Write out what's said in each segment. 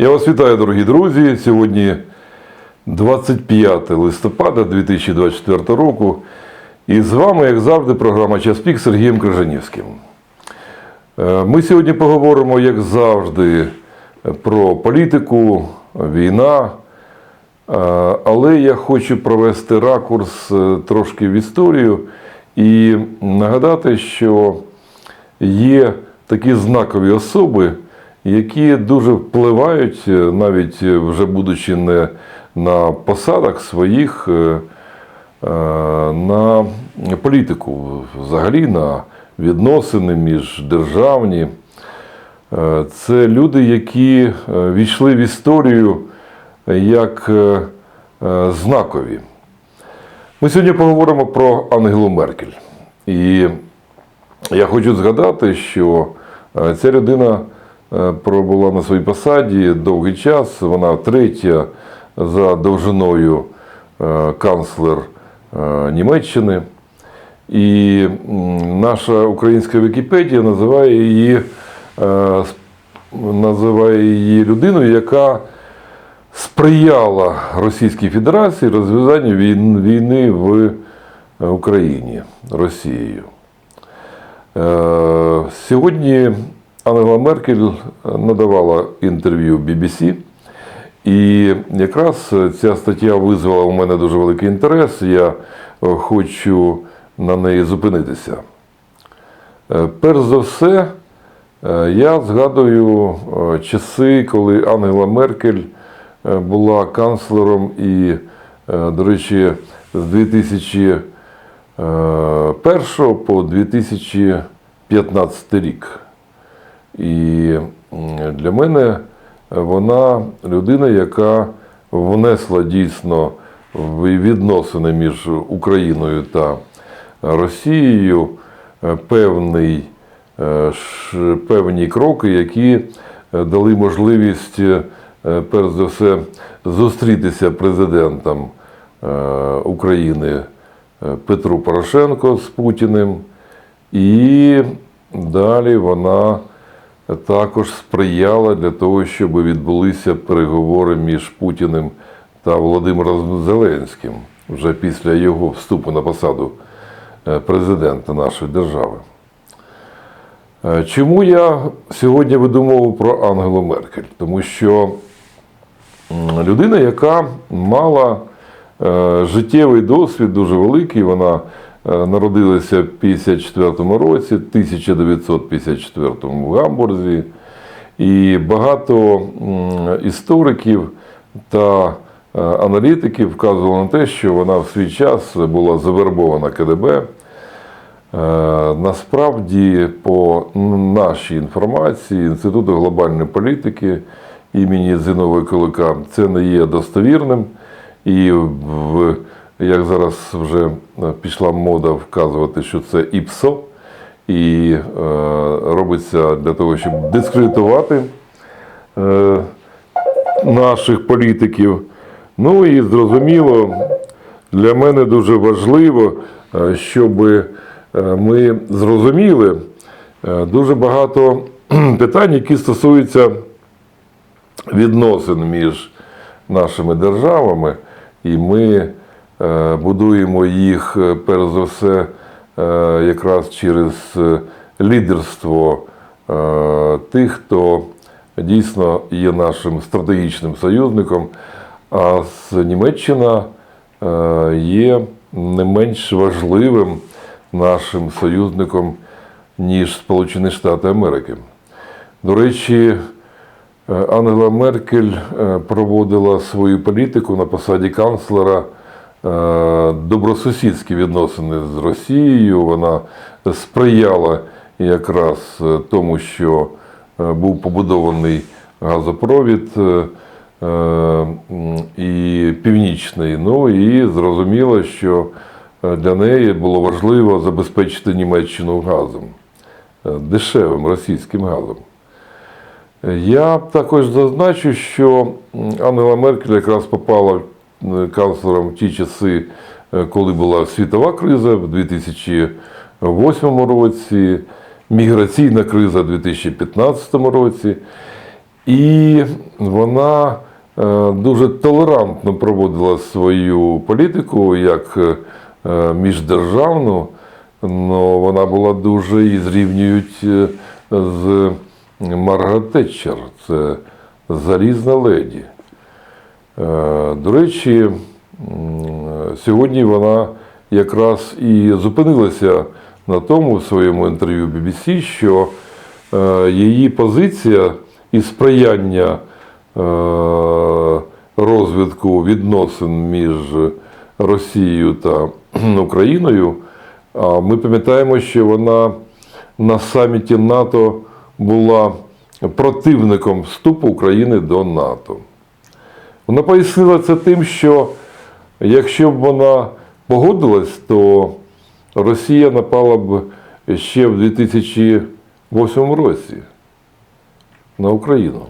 Я вас вітаю, дорогі друзі. Сьогодні 25 листопада 2024 року. І з вами, як завжди, програма Час пік Сергієм Крижанівським. Е, Ми сьогодні поговоримо, як завжди, про політику, війна. Е, Але я хочу провести ракурс е, трошки в історію і нагадати, що є такі знакові особи, які дуже впливають, е, навіть е, вже будучи не на посадах своїх, е, на політику, взагалі на відносини міждержавні. Це люди, які війшли в історію як знакові. Ми сьогодні поговоримо про Ангелу Меркель. І я хочу згадати, що ця людина пробула на своїй посаді довгий час. Вона третя за довжиною е, канцлер е, Німеччини. І наша українська Вікіпедія називає її, е, називає її людиною, яка сприяла Російській Федерації розв'язанню війни в е, Україні Росією. Е, Сьогодні Ангела Меркель надавала інтерв'ю BBC, і якраз ця стаття визвала у мене дуже великий інтерес. Я е, хочу на неї зупинитися. Е, Перш за все, е, я згадую е, часи, коли Ангела Меркель е, була канцлером, і, е, до речі, з 2001 по 2015 рік. І для мене вона людина, яка внесла дійсно відносини між Україною та Росією е, певний, е, певні кроки, які е, дали можливість, перш за все, зустрітися президентам е, України Петру Порошенко з Путіним. І далі вона також сприяла для того, щоб відбулися переговори між Путіним та Володимиром Зеленським вже після його вступу на посаду е, президента нашої держави. Е, Чому я сьогодні веду мову про Ангелу Меркель? Тому що людина, яка мала е, життєвий досвід дуже великий, вона народилася в 54 році, 1954 в Гамбурзі. І багато істориків та е, аналітиків вказували на те, що вона в свій час була завербована КДБ. Е, Насправді, по нашій інформації, Інституту глобальної політики імені Зінової Кулика це не є достовірним. І в, як зараз вже е, пішла мода вказувати, що це ІПСО, і е, робиться для того, щоб дискредитувати е, наших політиків. Ну і зрозуміло, для мене дуже важливо, е, щоб е, ми зрозуміли дуже багато питань, які стосуються відносин між нашими державами, і ми будуємо їх е, перш за все е, якраз через е, лідерство е, тих, хто дійсно є нашим стратегічним союзником. А з Німеччина е, є не менш важливим нашим союзником, ніж Сполучені Штати Америки. До речі, е, Ангела Меркель е, проводила свою політику на посаді канцлера е, добросусідські відносини з Росією. Вона сприяла якраз е, тому, що е, був побудований газопровід е, е, і північний. Ну і зрозуміло, що е, для неї було важливо забезпечити Німеччину газом, е, дешевим російським газом. Я також зазначу, що Ангела Меркель якраз попала е, канцлером в ті часи, е, коли була світова криза в 2008 році, міграційна криза в 2015 році. І вона е, дуже толерантно проводила свою політику як е, міждержавну, але вона була дуже і зрівнюють з Маргарет Тетчер. Це залізна леді. Е, До речі, сьогодні вона якраз і зупинилася на тому в своєму інтерв'ю BBC, що е, її позиція і сприяння е, розвитку відносин між Росією та Україною. Ми пам'ятаємо, що вона на саміті НАТО була противником вступу України до НАТО. Вона пояснила це тим, що якщо б вона погодилась, то Росія напала б ще в 2008 році на Україну.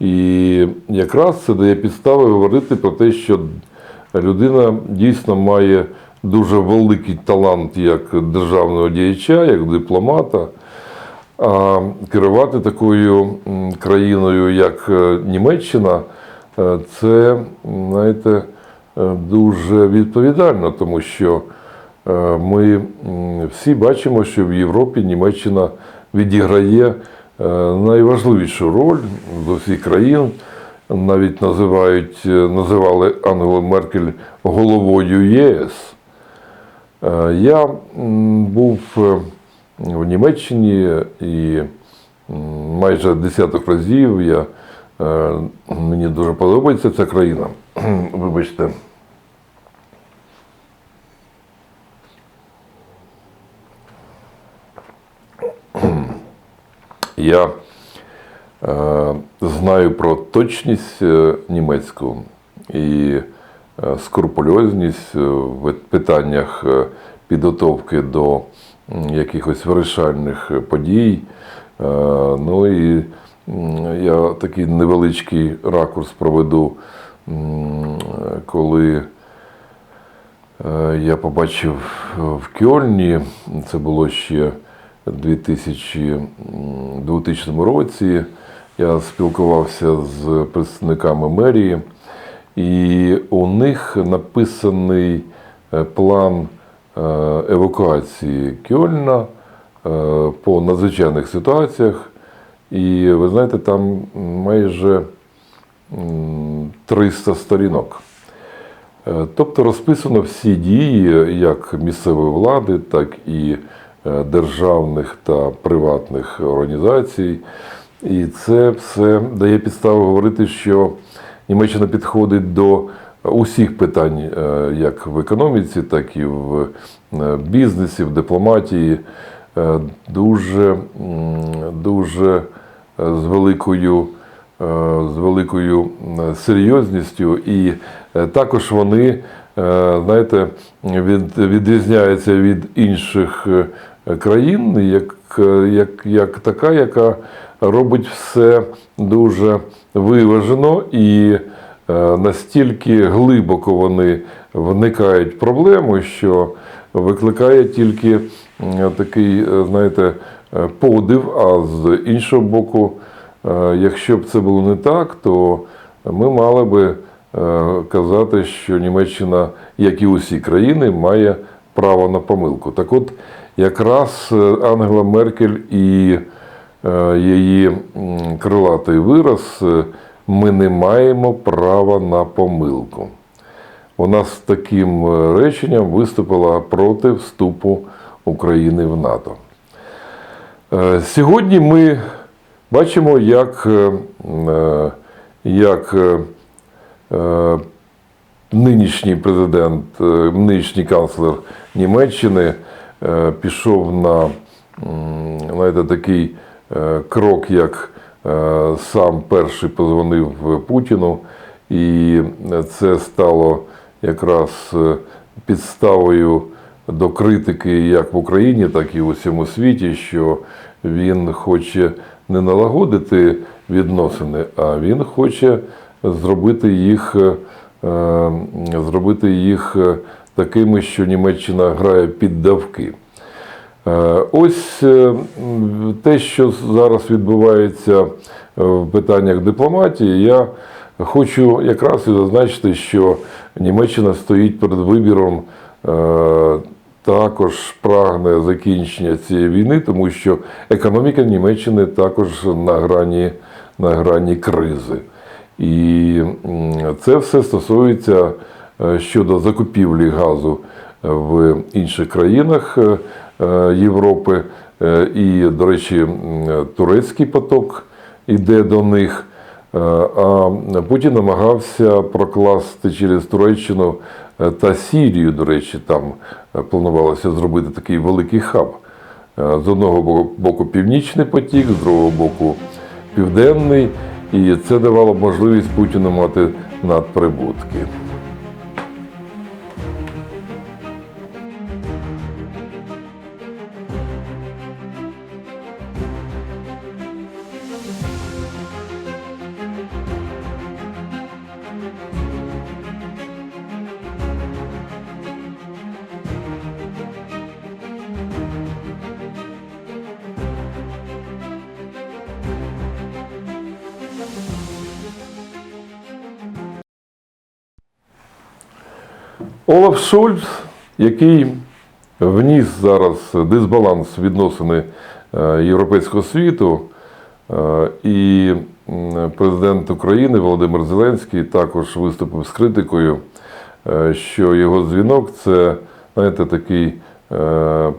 І якраз це дає підстави говорити про те, що людина дійсно має дуже великий талант як державного діяча, як дипломата. А керувати такою країною, як е, Німеччина, це, знаєте, е, дуже відповідально, тому що е, ми всі бачимо, що в Європі Німеччина відіграє е, найважливішу роль з усіх країн. Навіть називають, е, називали Ангелу Меркель головою ЄС. Е, Я був е, в Німеччині і майже десяток разів я, е, мені дуже подобається ця країна. Вибачте. Я е, знаю про точність е, німецьку і е, скрупульозність е, в питаннях е, підготовки до якихось вирішальних е, подій. Е, Ну і я такий невеличкий ракурс проведу, коли Е, Я побачив в Кьольні, це було ще у 2000, 2000 році. Я спілкувався з представниками мерії, і у них написаний е, план е, евакуації Кьольна е, по надзвичайних ситуаціях. І ви знаєте, там майже 300 сторінок. Е, Тобто розписано всі дії як місцевої влади, так і е, державних та приватних організацій. І це все дає підставу говорити, що Німеччина підходить до усіх питань, е, як в економіці, так і в бізнесі, в дипломатії, дуже, дуже з великою е, з великою серйозністю, і е, також вони, е, знаєте, від, відрізняються від інших країн, як, як, як така, яка робить все дуже виважено і настільки глибоко вони вникають в проблему, що викликає тільки такий, знаєте, подив, а з іншого боку, Е, Якщо б це було не так, то ми мали би е, казати, що Німеччина, як і усі країни, має право на помилку. Так от, якраз е, Ангела Меркель і її крилатий вираз ми не маємо права на помилку. Вона з таким реченням виступила проти вступу України в НАТО. Е, Сьогодні ми бачимо, як, е, е, як нинішній президент, нинішній канцлер Німеччини пішов на знаєте, такий крок, як сам перший позвонив Путіну, і це стало якраз підставою до критики як в Україні, так і в усьому світі, що він хоче не налагодити відносини, а він хоче зробити їх, е, зробити їх е, такими, що Німеччина грає під давки. Е, Ось те, що зараз відбувається в питаннях дипломатії, я хочу якраз і зазначити, що Німеччина стоїть перед вибіром. Також прагне закінчення цієї війни, тому що економіка Німеччини також на грані, на грані кризи. І це все стосується е, щодо закупівлі газу е, в інших країнах е, Європи. І, до речі, турецький поток іде до них. А Путін намагався прокласти через Туреччину та Сірію, до речі, там е, планувалося зробити такий великий хаб. Е, З одного боку північний потік, з другого боку південний, і це давало можливість Путіну мати надприбутки. Олаф Шольц, який вніс зараз дисбаланс відносини е, європейського світу, е, і президент України Володимир Зеленський також виступив з критикою, е, що його дзвінок це, знаєте, такий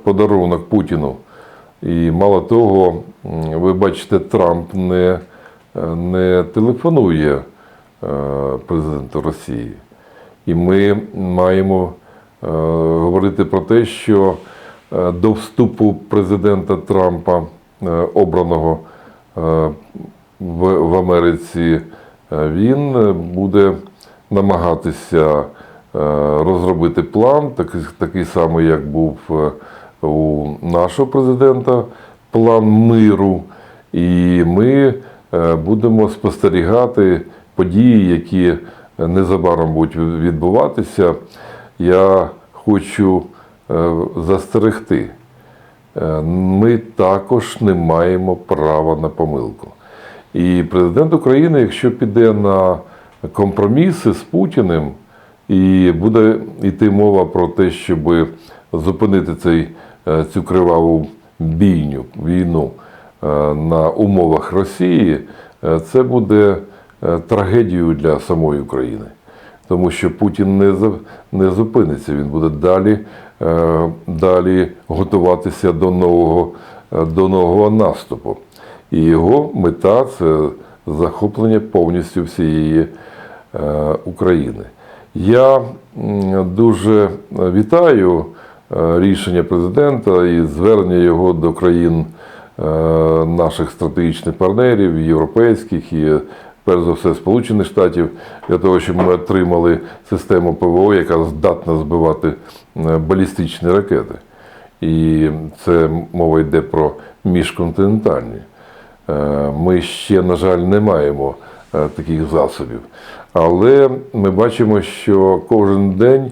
подарунок Путіну. І мало того, ви бачите, Трамп не, не телефонує президенту Росії. І ми маємо е, говорити про те, що е, до вступу президента Трампа, е, обраного в, Америці, він буде намагатися розробити план, такий, такий самий, як був у нашого президента, план миру. І ми будемо спостерігати події, які незабаром будуть відбуватися. Я хочу е, застерегти. Е, Ми також не маємо права на помилку. І президент України, якщо піде на компроміси з Путіним, і буде йти мова про те, щоб зупинити цей, е, цю криваву бійню, війну на умовах Росії, це буде трагедією для самої України. Тому що Путін не, не зупиниться, він буде далі, е, далі готуватися до нового, е, до нового наступу. І його мета це захоплення повністю всієї е, України. Я дуже вітаю е, рішення президента і звернення його до країн е, наших стратегічних партнерів, європейських і перш за все Сполучених Штатів, для того, щоб ми отримали систему ПВО, яка здатна збивати е, балістичні ракети. І це мова йде про міжконтинентальні. Е, Ми ще, на жаль, не маємо е, таких засобів. Але ми бачимо, що кожен день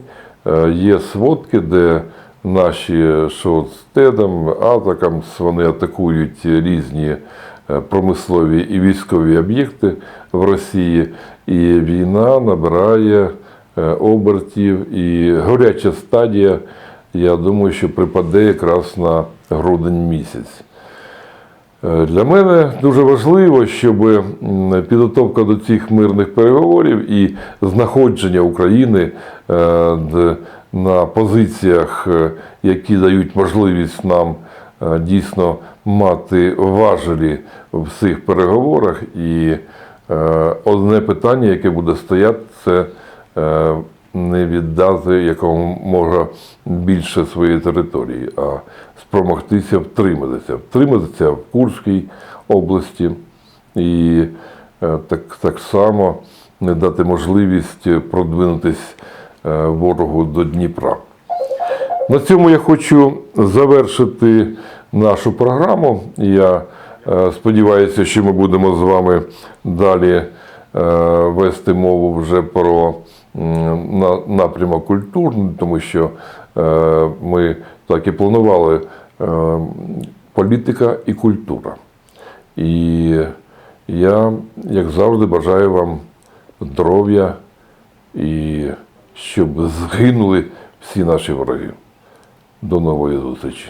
є сводки, де наші шоцтедам, атакамс, вони атакують різні промислові і військові об'єкти в Росії, і війна набирає е, обертів, і горяча стадія, я думаю, що припаде якраз на грудень місяць. Е, Для мене дуже важливо, щоб підготовка до цих мирних переговорів і знаходження України е, на позиціях, е, які дають можливість нам е, дійсно мати важелі в цих переговорах. І е, одне питання, яке буде стояти, це е, не віддати якому може більше своєї території, а спромогтися втриматися, втриматися в Курській області і е, так, так само не дати можливість продвинутись е, ворогу до Дніпра. На цьому я хочу завершити нашу програму. Я е, сподіваюся, що ми будемо з вами далі е, вести мову вже про напрямок культурний, тому що е, ми так і планували політика і культура. І я, як завжди, бажаю вам здоров'я і щоб згинули всі наші вороги. До нової зустрічі.